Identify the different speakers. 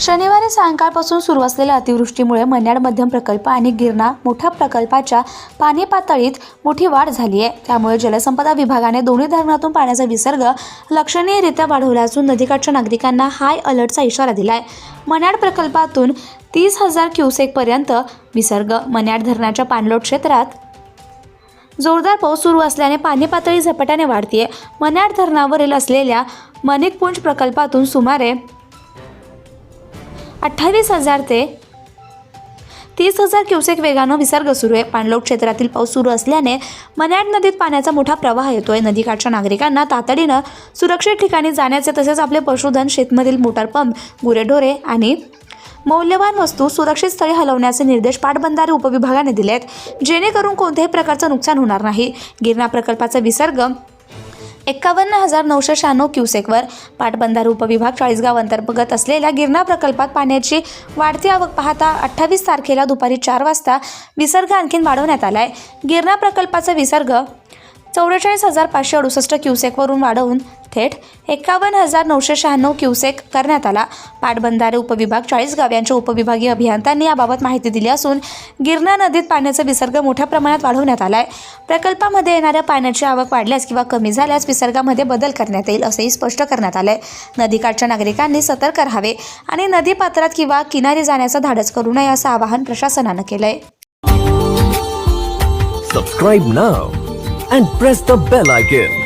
Speaker 1: शनिवारी सायंकाळपासून सुरू असलेल्या अतिवृष्टीमुळे मन्याड मध्यम प्रकल्प आणि गिरणा मोठ्या प्रकल्पाच्या पाणी पातळीत मोठी वाढ झाली आहे. त्यामुळे जलसंपदा विभागाने दोन्ही धरणातून पाण्याचा विसर्ग लक्षणीयरित्या वाढवला असून नदीकाठच्या नागरिकांना हाय अलर्टचा इशारा दिला आहे मन्याड प्रकल्पातून तीस हजार क्युसेकपर्यंत विसर्ग मन्याड धरणाच्या पाणलोट क्षेत्रात जोरदार पाऊस सुरू असल्याने पाणी पातळी झपाट्याने वाढतीये. मन्याड धरणावरील असलेल्या मणिकपुंज प्रकल्पातून सुमारे अठ्ठावीस हजार ते तीस हजार क्युसेक वेगानं विसर्ग सुरू आहे. पाणलोट क्षेत्रातील पाऊस सुरू असल्याने मन्याड नदीत पाण्याचा मोठा प्रवाह येतो आहे नदीकाठच्या नागरिकांना तातडीनं सुरक्षित ठिकाणी जाण्याचे तसेच आपले पशुधन शेतमधील मोटार पंप गुरेढोरे आणि मौल्यवान वस्तू सुरक्षित स्थळी हलवण्याचे निर्देश पाटबंधारे उपविभागाने दिले आहेत जेणेकरून कोणत्याही प्रकारचं नुकसान होणार नाही. गिरणा प्रकल्पाचा विसर्ग एक्कावन्न हजार नऊशे शहाण्णव क्युसेकवर पाटबंधारे उपविभाग चाळीसगाव अंतर्गत असलेल्या गिरणा प्रकल्पात पाण्याची वाढती आवक पाहता अठ्ठावीस तारखेला दुपारी चार वाजता विसर्ग आणखीन वाढवण्यात आला आहे गिरणा प्रकल्पाचा विसर्ग चौवेचाळीस हजार पाचशे अडुसष्ट क्युसेकवरून वाढवून थेट एकावन्न हजार नऊशे शहाण्णव क्युसेक करण्यात आला. पाटबंधारे उपविभाग चाळीसगाव यांच्या उपविभागीय अभियंत्यांनी याबाबत माहिती दिली असून गिरणा नदीत पाण्याचा विसर्ग मोठ्या प्रमाणात वाढवण्यात आला आहे प्रकल्पामध्ये येणाऱ्या पाण्याची आवक वाढल्यास किंवा कमी झाल्यास विसर्गामध्ये बदल करण्यात येईल असंही स्पष्ट करण्यात आलं आहे नदीकाठच्या नागरिकांनी सतर्क राहावे आणि नदीपात्रात किंवा किनारी जाण्याचं धाडस करू नये असं आवाहन प्रशासनानं केलं आहे
Speaker 2: Subscribe now and press the bell icon.